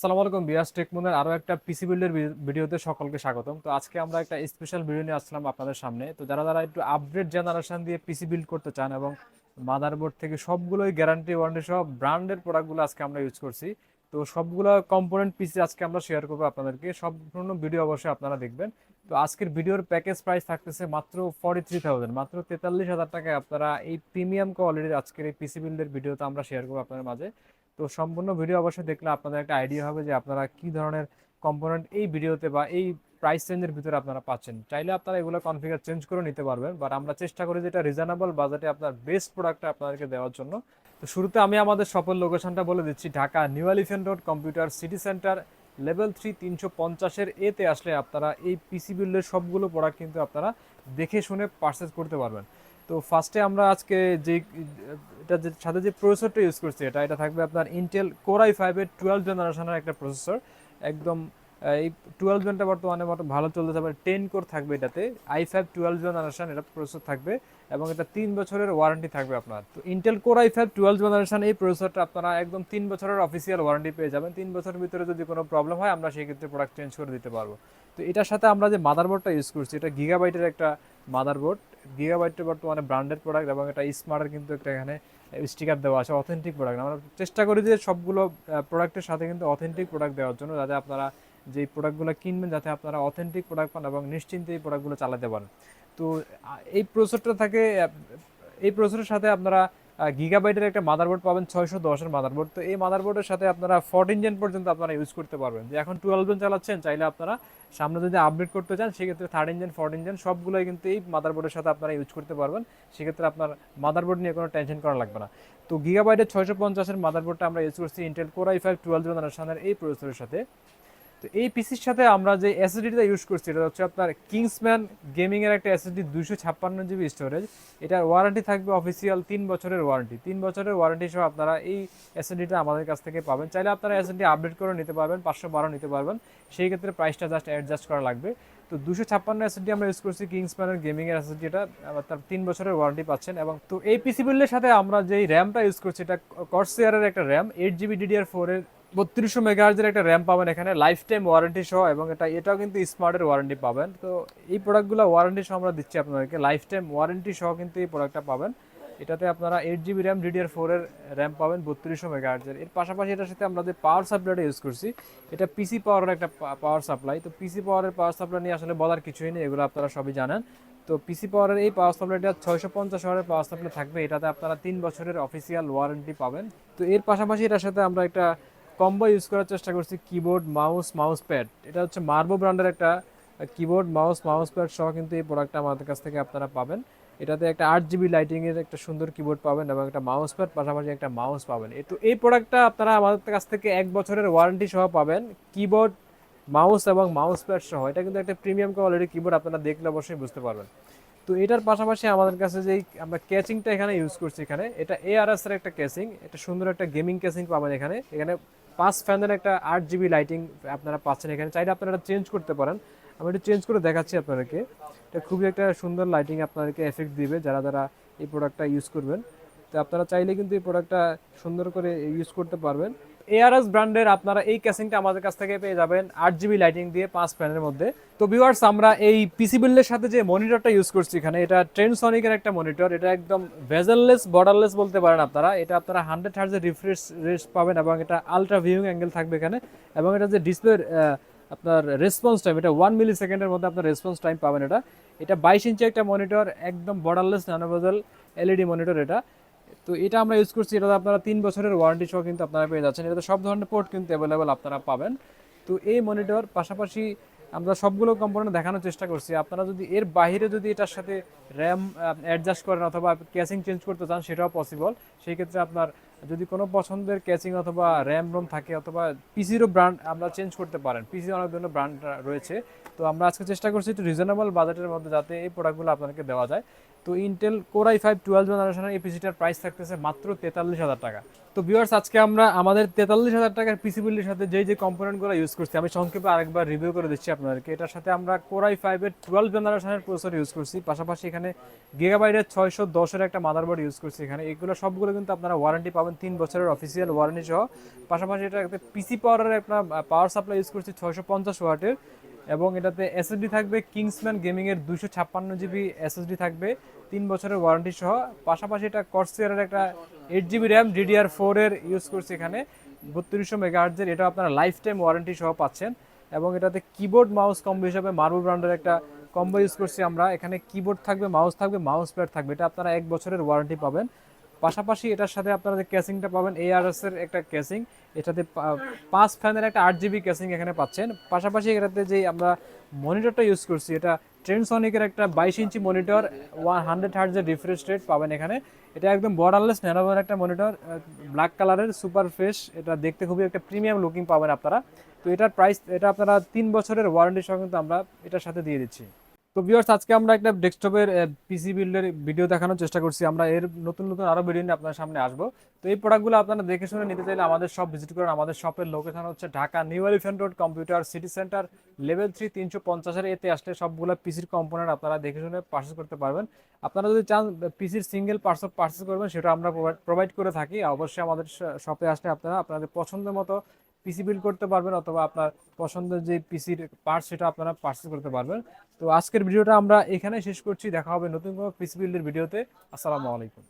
আসসালামু আলাইকুম বিয়াস টেকমনের আরও একটা পিসি বিল্ডের ভিডিওতে সকলকে স্বাগতম। তো আজকে আমরা একটা স্পেশাল ভিডিও নিয়ে আসলাম আপনাদের সামনে। তো যারা যারা একটু আপডেট জেনারেশন দিয়ে পিসি বিল্ড করতে চান এবং মাদারবোর্ড থেকে সবগুলোই গ্যারান্টি ওয়ারেন্টি সব ব্র্যান্ডের প্রোডাক্টগুলো আজকে আমরা ইউজ করছি, তো সবগুলো কম্পোনেন্ট পিসি আজকে আমরা শেয়ার করব আপনাদেরকে। সম্পূর্ণ ভিডিও অবশ্যই আপনারা দেখবেন। তো আজকের ভিডিওর প্যাকেজ প্রাইস থাকতেছে মাত্র ফর্টি থ্রি থাউজেন্ড মাত্র তেতাল্লিশ হাজার টাকায় আপনারা এই প্রিমিয়াম কোয়ালিটির আজকের এই পিসি বিল্ডের ভিডিওতে আমরা শেয়ার করব আপনাদের মাঝে। তো সম্পূর্ণ ভিডিও অবশ্যই দেখলে আপনাদের একটা আইডিয়া হবে যে আপনারা কি ধরনের কম্পোনেন্ট এই ভিডিওতে বা এই প্রাইস রেঞ্জের ভিতরে আপনারা পাচ্ছেন। চাইলে আপনারা এগুলো কনফিগার চেঞ্জ করে নিতে পারবেন বাট আমরা চেষ্টা করি যেটা রিজনেবল বাজেটে আপনার বেস্ট প্রোডাক্টটা আপনাদেরকে দেওয়ার জন্য। তো শুরুতে আমি আমাদের সফল লোকেশনটা বলে দিচ্ছি, Dhaka new elephant road computer city centre level three তিনশো পঞ্চাশের এতে আসলে আপনারা এই পিসি বিল্ডের সবগুলো প্রোডাক্ট কিন্তু আপনারা দেখে শুনে পারচেস করতে পারবেন। তো ফার্স্টে আমরা আজকে যে, এটা যে, সাথে যে প্রসেসরটা ইউজ করছি, এটা এটা থাকবে আপনার ইন্টেল কোর আই ফাইভের টুয়েলভ জেনারেশনের একটা প্রসেসর একদম এই টুয়েলভ জেনটা বর্তমানে ভালো চলতে থাকবে টেন কোর থাকবে এটাতে। আই ফাইভ টুয়েলভ জেনারেশন এটা প্রসেসর থাকবে এবং এটা তিন বছরের ওয়ারেন্টি থাকবে আপনার। তো Intel core i five twelve generation এই প্রসেসরটা আপনারা একদম তিন বছরের অফিসিয়াল ওয়ারেন্টি পেয়ে যাবেন। তিন বছরের ভিতরে যদি কোনো প্রবলেম হয়, আমরা সেই ক্ষেত্রে প্রোডাক্ট চেঞ্জ করে দিতে পারব। তো এটার সাথে আমরা যে মাদারবোর্ডটা ইউজ করছি, এটা গিগাবাইটের একটা মাদারবোর্ড গিগাবাইটের বর্তমানে ব্র্যান্ডেড প্রোডাক্ট এবং এটা স্মার্টের কিন্তু একটা এখানে স্টিকার দেওয়া আছে অথেন্টিক প্রোডাক্ট আমরা চেষ্টা করি যে সবগুলো প্রোডাক্টের সাথে কিন্তু অথেন্টিক প্রোডাক্ট দেওয়ার জন্য, যাতে আপনারা যে প্রোডাক্টগুলো কিনবেন, যাতে আপনারা অথেন্টিক প্রোডাক্ট পান এবং নিশ্চিন্তে এই প্রোডাক্টগুলো চালাতে পারেন। তো এই প্রসেসটা থাকে এই প্রসেসের সাথে আপনারা গিগাবাইটের একটা মাদারবোর্ড পাবেন, ছয়শো দশের মাদারবোর্ড তো এই মাদারবোর্ডের সাথে আপনারা ফোরটিন জেন পর্যন্ত আপনারা ইউজ করতে পারবেন। যে এখন টুয়েলভ জেন চালাচ্ছেন, চাইলে আপনারা সামনে যদি আপডেট করতে চান, সেক্ষেত্রে থার্টিন জেন ফোরটিন জেন সবগুলোই কিন্তু এই মাদারবোর্ডের সাথে আপনারা ইউজ করতে পারবেন। সেক্ষেত্রে আপনার মাদারবোর্ড নিয়ে কোনো টেনশন করা লাগবে না। তো গিগাবাইটের ছয়শো পঞ্চাশের মাদারবোর্ডটা আমরা ইউজ করছি Intel core i five twelve জেনারেশনের এই প্রসেসরের সাথে। তো এই পিসির সাথে আমরা যে এসএসডিটা ইউজ করছি, এটা হচ্ছে আপনার কিংসম্যান গেমিং এর একটা এসএসডি দুইশো ছাপ্পান্ন জিবি স্টোরেজ এটার ওয়ারেন্টি থাকবে অফিসিয়াল তিন বছরের ওয়ারেন্টি তিন বছরের ওয়ারেন্টি সহ আপনারা এই এসএসডিটা আমাদের কাছ থেকে পাবেন। চাইলে আপনারা এসএসডি আপডেট করে নিতে পারবেন, পাঁচশো বারো নিতে পারবেন। সেই ক্ষেত্রে প্রাইসটা জাস্ট অ্যাডজাস্ট করা লাগবে। তো দুশো ছাপ্পান্ন এসএসডি আমরা ইউজ করছি কিংসম্যানের গেমিং এর এসএসডি এটা তার তিন বছরের ওয়ারেন্টি পাচ্ছেন। এবং তো এই পিসি বিল্ডের সাথে আমরা যেই র্যামটা ইউজ করছি, এটা কর্সিয়ারের একটা RAM eight GB DDR four এর বত্রিশশো মেগাহার্জের একটা র্যাম পাবেন এখানে লাইফ টাইম ওয়ারেন্টি সহ, এবং এটা, এটাও কিন্তু স্মার্টের ওয়ারেন্টি পাবেন। তো এই প্রোডাক্টগুলো ওয়ারেন্টি সহ আমরা দিচ্ছি আপনাদেরকে লাইফ টাইম ওয়ারেন্টি সহ কিন্তু এই প্রোডাক্টটা পাবেন। এটাতে আপনারা এইট জিবি র্যাম ডিডিআর ফোরের র্যাম পাবেন, বত্রিশশো মেগাহার্জের। এর পাশাপাশি এটার সাথে আমরা যে পাওয়ার সাপ্লাইটা ইউজ করছি, এটা পিসি পাওয়ারের একটা পাওয়ার সাপ্লাই তো পিসি পাওয়ারের পাওয়ার সাপ্লাই নিয়ে আসলে বলার কিছুই নেই, এগুলো আপনারা সবই জানেন। তো পিসি পাওয়ারের এই পাওয়ার সাপ্লাইটা ছয়শো পঞ্চাশ ওয়ারের পাওয়ার সাপ্লাই থাকবে। এটাতে আপনারা তিন বছরের অফিসিয়াল ওয়ারেন্টি পাবেন। তো এর পাশাপাশি এটার সাথে আমরা একটা কম্বো ইউজ করার চেষ্টা করছি কিবোর্ড মাউস মাউস প্যাড এটা হচ্ছে মার্বো ব্র্যান্ডের একটা কিবোর্ড মাউস মাউস প্যাড সহ কিন্তু এই প্রোডাক্টটা আমাদের কাছ থেকে আপনারা পাবেন। এটাতে একটা আট জিবি লাইটিংয়ের একটা সুন্দর কিবোর্ড পাবেন এবং একটা মাউস প্যাড পাশাপাশি একটা মাউস পাবেন। তো এই প্রোডাক্টটা আপনারা আমাদের কাছ থেকে এক বছরের ওয়ারেন্টি সহ পাবেন। কিবোর্ড মাউস এবং মাউস প্যাড সহ। এটা কিন্তু একটা প্রিমিয়াম কোয়ালিটির কিবোর্ড আপনারা দেখলে অবশ্যই বুঝতে পারবেন। তো এটার পাশাপাশি আমাদের কাছে যেই আমরা ক্যাচিংটা এখানে ইউজ করছি এখানে, এটা এআরএস এর একটা ক্যাচিং এটা সুন্দর একটা গেমিং ক্যাচিং পাবেন এখানে। এখানে পাঁচ ফ্যানের একটা আট জিবি লাইটিং আপনারা পাচ্ছেন এখানে। চাইলে আপনারা চেঞ্জ করতে পারেন। আমি একটু চেঞ্জ করে দেখাচ্ছি আপনাদেরকে। এটা খুবই একটা সুন্দর লাইটিং আপনাদেরকে এফেক্ট দিবে যারা যারা এই প্রোডাক্টটা ইউজ করবেন। তো আপনারা চাইলে কিন্তু এই প্রোডাক্টটা সুন্দর করে ইউজ করতে পারবেন। এআরএস ব্র্যান্ডের আপনারা এই ক্যাসিংটা আমাদের কাছ থেকে পেয়ে যাবেন আট জিবি লাইটিং দিয়ে পাঁচ ফ্যানের মধ্যে। তো ভিউয়ার্স আমরা এই পিসি বিল্ডের সাথে যে মনিটরটা ইউজ করছি এখানে, এটা ট্রেন ট্রেনসনিকের একটা মনিটর এটা একদম ভেজেললেস বর্ডারলেস বলতে পারেন আপনারা। এটা আপনারা হান্ড্রেড হার্জের রিফ্রেশ রেস পাবেন এবং এটা আলট্রা ভিউইং অ্যাঙ্গেল থাকবে এখানে। এবং এটা যে ডিসপ্লে আপনার রেসপন্স টাইম এটা ওয়ান মিলি সেকেন্ডের মধ্যে আপনার রেসপন্স টাইম পাবেন এটা। এটা বাইশ ইঞ্চি একটা মনিটর একদম বর্ডারলেস ন্যানোভেজেল এলইডি মনিটর এটা। তো এটা আমরা ইউজ করছি এটা আপনারা তিন বছরের ওয়ারেন্টি সহ কিন্তু আপনারা পেয়ে যাচ্ছেন। এটাতে সব ধরনের পোর্ট কিন্তু অ্যাভেলেবেল আপনারা পাবেন। তো এই মনিটর পাশাপাশি আমরা সবগুলো কম্পোনেন্ট দেখানোর চেষ্টা করছি। আপনারা যদি এর বাইরে যদি এটার সাথে র্যাম অ্যাডজাস্ট করেন অথবা ক্যাসিং চেঞ্জ করতে চান, সেটাও পসিবল সেই ক্ষেত্রে আপনার যদি কোনো পছন্দের ক্যাচিং অথবা র্যাম রোম থাকে অথবা পিসিরও ব্র্যান্ড আমরা চেঞ্জ করতে পারেন। পিসি অনেক ধরনের ব্র্যান্ড রয়েছে। তো আমরা আজকে চেষ্টা করছি একটু রিজনেবল বাজেটের মধ্যে যাতে এই প্রোডাক্টগুলো আপনাদেরকে দেওয়া যায়। তো ইন্টেল কোরাই ফাইভ টুয়েলভ জেনারেশনের এই পিসিটার প্রাইস থাকতেছে মাত্র তেতাল্লিশ হাজার টাকা। তো ভিউয়ার্স আজকে আমরা আমাদের তেতাল্লিশ হাজার টাকার পিসি বিল্ডের সাথে যেই যে কম্পোনেন্টগুলো ইউজ করছি, আমি সংক্ষেপে আরেকবার রিভিউ করে দিচ্ছি আপনাদেরকে। এটার সাথে আমরা কোরাই ফাইভের টুয়েলভ জেনারেশনের প্রসেসর ইউজ করছি। পাশাপাশি এখানে গিগাবাইটের ছয়শো দশের একটা মাদারবোর্ড ইউজ করছি এখানে। এগুলো সবগুলো কিন্তু আপনারা ওয়ারেন্টি পাবেন তিন বছরের অফিসিয়াল ওয়ারেন্টি সহ। পাশাপাশি এটা একটা পিসি পাওয়ারের একটা পাওয়ার সাপ্লাই ইউজ করছি ছয়শো পঞ্চাশ ওয়াটের। এবং এটাতে এসএসডি থাকবে কিংসম্যান গেমিংয়ের দুশো ছাপ্পান্ন জিবি এসএসডি থাকবে, তিন বছরের ওয়ারেন্টি সহ। পাশাপাশি এটা কর্সিয়ারের একটা eight GB RAM DDR four এর ইউজ করছি এখানে। বত্রিশশো মেগাহার্জের এটা আপনারা লাইফ টাইম ওয়ারেন্টি সহ পাচ্ছেন। এবং এটাতে কিবোর্ড মাউস কম্বো হিসাবে মার্বল ব্র্যান্ডের একটা কম্বো ইউজ করছি আমরা। এখানে কিবোর্ড থাকবে মাউস থাকবে মাউস প্যাড থাকবে। এটা আপনারা এক বছরের ওয়ারেন্টি পাবেন। পাশাপাশি এটার সাথে আপনারা যে ক্যাসিংটা পাবেন এআরএস এর একটা ক্যাসিং এটাতে পাঁচ ফ্যানের একটা আট জিবি ক্যাসিং এখানে পাচ্ছেন। পাশাপাশি এটাতে যে আমরা মনিটরটা ইউজ করছি, এটা ট্রেনসনিকের একটা বাইশ ইঞ্চি মনিটর ওয়ান হান্ড্রেড হার্জের রিফ্রেশ রেট পাবেন এখানে। এটা একদম বর্ডারলেস ন্যানোভার একটা মনিটর ব্ল্যাক কালারের সুপার ফ্রেশ এটা দেখতে খুবই একটা প্রিমিয়াম লুকিং পাবেন আপনারা। তো এটার প্রাইস এটা আপনারা তিন বছরের ওয়ারেন্টি সহ কিন্তু আমরা এটার সাথে দিয়ে দিচ্ছি। তো ভিউয়ার্স আজকে আমরা একটা ডেস্কটপের পিসি বিল্ডের ভিডিও দেখানোর চেষ্টা করছি। আমরা এর নতুন নতুন আরও ভিডিও নিয়ে আপনার সামনে আসব। তো এই প্রোডাক্টগুলো আপনারা দেখে শুনে নিতে চাইলে আমাদের সব ভিজিট করেন। আমাদের শপের লোকেশন হচ্ছে Dhaka new elephant road computer city centre level three তিনশো পঞ্চাশের এতে আসলে সবগুলো পিসির কম্পোনেন্ট আপনারা দেখে শুনে পার্চেস করতে পারবেন। আপনারা যদি চান পিসির সিঙ্গেল পার্সেল পার্চেস করবেন, সেটা আমরা প্রোভাইড করে থাকি। অবশ্যই আমাদের শপে আসলে আপনারা, আপনাদের পছন্দ মতো পিসি বিল্ড করতে পারবেন অথবা আপনার পছন্দের যে পিসির পার্ট সেটা আপনারা পার্সেস করতে পারবেন। তো আজকের ভিডিওটা আমরা এখানে শেষ করছি। দেখা হবে নতুন কোনো পিসি বিল্ডের ভিডিওতে। আসসালামু আলাইকুম।